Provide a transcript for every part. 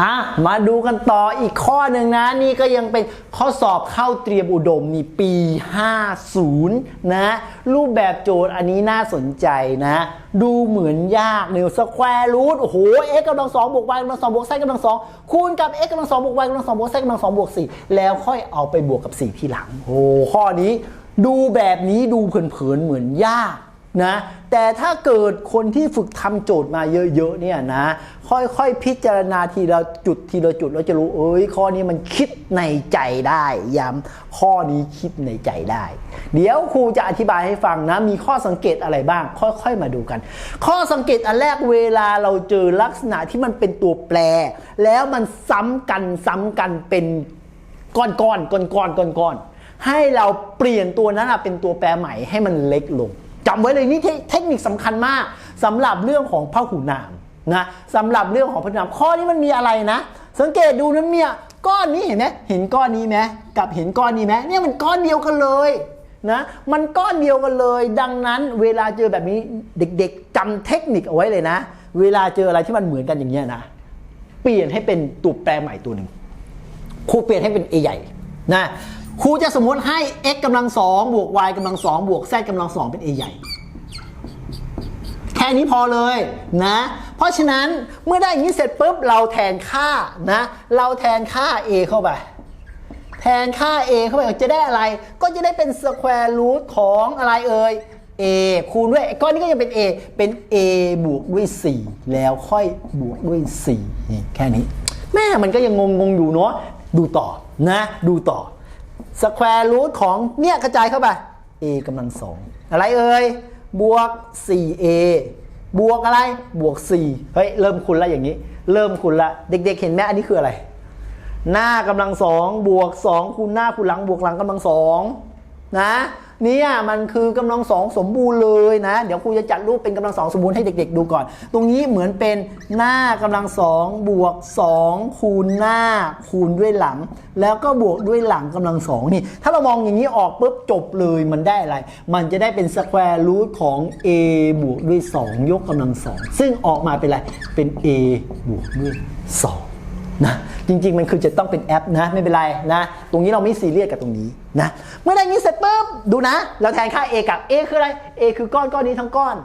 อะมาดูกันต่ออีกข้อหนึ่งนะ นี่ก็ยังเป็นข้อสอบเข้าเตรียมอุดมนี่ปี 50 นะ รูปแบบโจทย์อันนี้น่าสนใจนะ ดูเหมือนยากเนี่ยสแควร์รูทโอ้โห x กำลังสองบวก y กำลังสองบวก z กำลังสองคูณกับ x กำลังสองบวก y กำลังสองบวก z กำลังสองบวกสี่แล้วค่อยเอาไปบวกกับ4ที่หลังโอ้ข้อนี้ ดูแบบนี้ดูเผินๆเหมือนยาก นะแต่ถ้าเกิดคนที่ฝึกทำโจทย์มาเยอะๆเนี่ยนะค่อยๆ พิจารณาทีละจุดทีละจุดแล้วจะรู้เอ้ยข้อนี้มันคิดในใจได้ย้ำข้อนี้คิดในใจได้ เดี๋ยวครูจะอธิบายให้ฟังนะมีข้อสังเกตอะไรบ้าง ค่อยๆมาดูกัน ข้อสังเกตอันแรกเวลาเราเจอลักษณะที่มันเป็นตัวแปร แล้วมันซ้ำกันซ้ำกันเป็นก้อนๆก้อนๆก้อนๆให้เราเปลี่ยนตัวนั้นเป็นตัวแปรใหม่ให้มันเล็กลง จำไว้เลยนี่เทคนิคสำคัญมากสำหรับเรื่องของพหูนามนะสำหรับเรื่องของพหูนามข้อนี้มันมีอะไรนะ สังเกตดูนะเนี่ยก้อนนี้เห็นไหมเห็นก้อนนี้ไหมกับเห็นก้อนนี้ไหมเนี่ยมันก้อนเดียวกันเลยนะมันก้อนเดียวกันเลย ดังนั้นเวลาเจอแบบนี้เด็กๆจำเทคนิคเอาไว้เลยนะ เวลาเจออะไรที่มันเหมือนกันอย่างเงี้ยนะ เปลี่ยนให้เป็นตัวแปรใหม่ตัวหนึ่งครูเปลี่ยนให้เป็น a ใหญ่นะ ครูจะสมมติให้ x กำลังสองบวก y กำลังสองบวก z กำลังสองเป็น a ใหญ่ แค่นี้พอเลยนะ เพราะฉะนั้นเมื่อได้อย่างนี้เสร็จปุ๊บเราแทนค่านะ เราแทนค่า a เข้าไป แทนค่า a เข้าไปจะได้อะไร ก็จะได้เป็นสแควร์รูทของอะไรเอ่ย a คูณด้วยก้อนนี้ก็จะเป็น a เป็น a บวกด้วย 4 แล้วค่อยบวกด้วย4นี่แค่นี้ แม่มันก็ยังงงงอยู่เนาะดูต่อนะ ดูต่อ สแควร์รูทของเนี่ยกระจายเข้าไป a กำลังสองอะไรเอ่ย บวก 4a บวกอะไร บวก 4 เฮ้ย เริ่มคุณละอย่างนี้ เริ่มคุณละ เด็กๆ เห็นไหมอันนี้คืออะไร หน้ากำลังสองบวกสองคูณหน้าคูณหลังบวกหลังกำลังสองนะ เนี่ยมันคือกำลังสองสมบูรณ์เลยนะ เดี๋ยวครูจะจัดรูปเป็นกำลังสองสมบูรณ์ให้เด็ก ๆ ดูก่อน ตรงนี้เหมือนเป็นหน้ากำลังสองบวกสองคูณหน้าคูณด้วยหลัง แล้วก็บวกด้วยหลังกำลังสองนี่ ถ้าเรามองอย่างนี้ออกปุ๊บจบเลยมันได้อะไร มันจะได้เป็นสแควร์รูทของ a บวกด้วย 2 ยกกำลังสองซึ่งออกมาเป็นอะไรเป็น a บวกด้วย2 นะจริงๆ มันคือจะต้องเป็นแอปนะไม่เป็นไรนะ ตรงนี้เราไม่ซีเรียสกับตรงนี้นะเมื่อได้นี้เสร็จปุ๊บดูนะ เราแทนค่า a กับ a คืออะไร a คือก้อนก้อนนี้ทั้งก้อน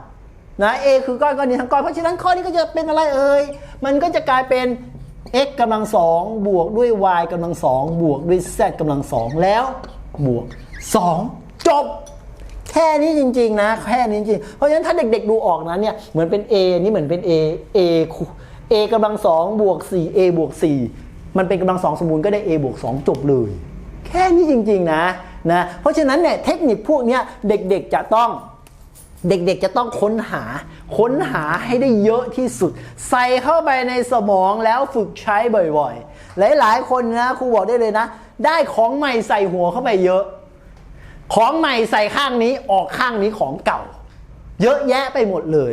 นะ a คือก้อนก้อนนี้ทั้งก้อนเพราะฉะนั้นข้อนี้ก็จะเป็นอะไรเอ่ยมันก็จะกลายเป็น x กำลังสองบวกด้วย y กำลังสองบวกด้วย z กำลังสองแล้วบวก 2 จบ แค่นี้จริง ๆ นะ แค่นี้จริง เพราะฉะนั้นถ้าเด็ก ๆ ดูออกนะเนี่ยเหมือนเป็น A นี่เหมือนเป็น A A คู A กำลังสองบวก 4 A บวก 4 มันเป็นกำลังสองสมบูรณ์ก็ได้ A บวก 2 จบเลย แค่นี้จริง ๆ นะนะ เพราะฉะนั้นเนี่ยเทคนิคพวกเนี้ยเด็กๆจะต้องเด็กๆจะต้องค้นหา ค้นหาให้ได้เยอะที่สุด ใส่เข้าไปในสมองแล้วฝึกใช้บ่อยๆ หลายๆ คนนะครูบอกได้เลยนะ ได้ของใหม่ใส่หัวเข้าไปเยอะ ของใหม่ใส่ข้างนี้ออกข้างนี้ของเก่า เยอะแยะไปหมดเลย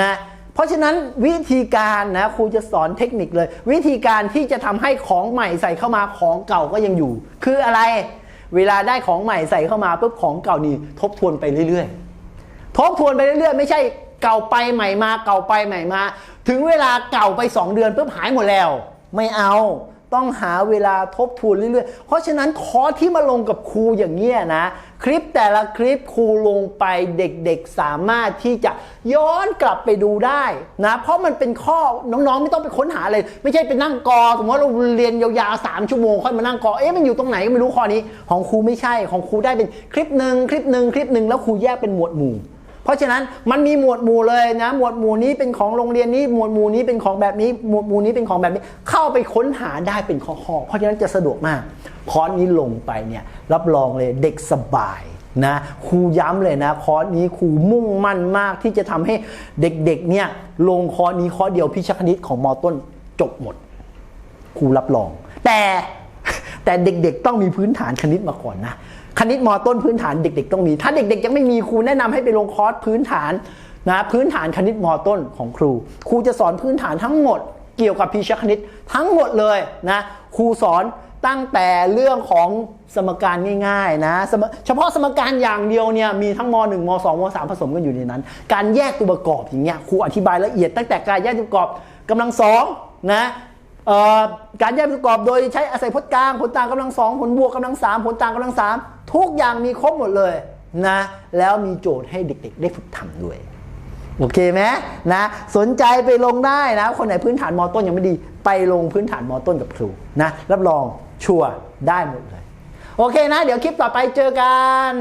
นะ เพราะฉะนั้นวิธีการนะครูจะสอนเทคนิคเลย วิธีการที่จะทำให้ของใหม่ใส่เข้ามาของเก่าก็ยังอยู่ คืออะไร เวลาได้ของใหม่ใส่เข้ามาปุ๊บของเก่านี่ทบทวนไปเรื่อยๆ ทบทวนไปเรื่อยๆ ไม่ใช่เก่าไปใหม่มาเก่าไปใหม่มา ถึงเวลาเก่าไป 2 เดือนปุ๊บหายหมดแล้ว ไม่เอา ต้องหาเวลาทบทวนเรื่อยๆ เพราะฉะนั้นคอร์สที่มาลงกับครูอย่างเงี้ยนะ คลิปแต่ละคลิปครูลงไปเด็กๆสามารถที่จะย้อนกลับไปดูได้นะ เพราะมันเป็นข้อน้องๆ ไม่ต้องไปค้นหาเลย ไม่ใช่ไปนั่งกอสมมติว่าเราเรียนยาวๆสามชั่วโมงค่อยมานั่งกอเอ๊ะมันอยู่ตรงไหนก็ไม่รู้ข้อนี้ ของครูไม่ใช่ของครูได้เป็นคลิปหนึ่งคลิปหนึ่งคลิปหนึ่งแล้วครูแยกเป็นหมวดหมู่ เพราะฉะนั้นมันมีหมวดหมู่เลยนะ หมวดหมู่นี้เป็นของโรงเรียนนี้ หมวดหมู่นี้เป็นของแบบนี้ หมวดหมู่นี้เป็นของแบบนี้ เข้าไปค้นหาได้เป็นข้อๆเพราะฉะนั้นจะสะดวกมากคอร์สนี้ลงไปเนี่ยรับรองเลยเด็กสบายนะครูย้ำเลยนะคอร์สนี้ครูมุ่งมั่นมากที่จะทำให้เด็กๆเนี่ยลงคอร์สนี้คอร์สเดียวพิชคณิตของมอต้นจบหมดครูรับรอง แต่แต่เด็กๆต้องมีพื้นฐานคณิตมาก่อนนะ คณิตมอต้นพื้นฐานเด็ก ๆ ต้องมี ถ้าเด็ก ๆ ยังไม่มีครูแนะนำให้ไปลงคอร์สพื้นฐานนะพื้นฐานคณิตมอต้นของครู ครูจะสอนพื้นฐานทั้งหมดเกี่ยวกับพิชคณิตทั้งหมดเลยนะครูสอนตั้งแต่เรื่องของสมการง่ายๆนะเฉพาะสมการอย่างเดียวเนี่ยมีทั้งม .1 ม .2 ม .3 ผสมกันอยู่ในนั้น การแยกตัวประกอบอย่างเงี้ยครูอธิบายละเอียดตั้งแต่การแยกตัวประกอบกำลังสองนะ การแยกประกอบโดยใช้อาศัยพจน์กลาง ผลต่างกำลังสองผลบวกกำลังสามผลต่างกำลังสามทุกอย่างมีครบหมดเลยนะ แล้วมีโจทย์ให้เด็กๆ ได้ฝึกทำด้วย โอเคไหมนะ สนใจไปลงได้นะ คนไหนพื้นฐานมอต้นยังไม่ดี ไปลงพื้นฐานมอต้นกับครูนะ รับรองชัวร์ได้หมดเลย โอเคนะ เดี๋ยวคลิปต่อไปเจอกัน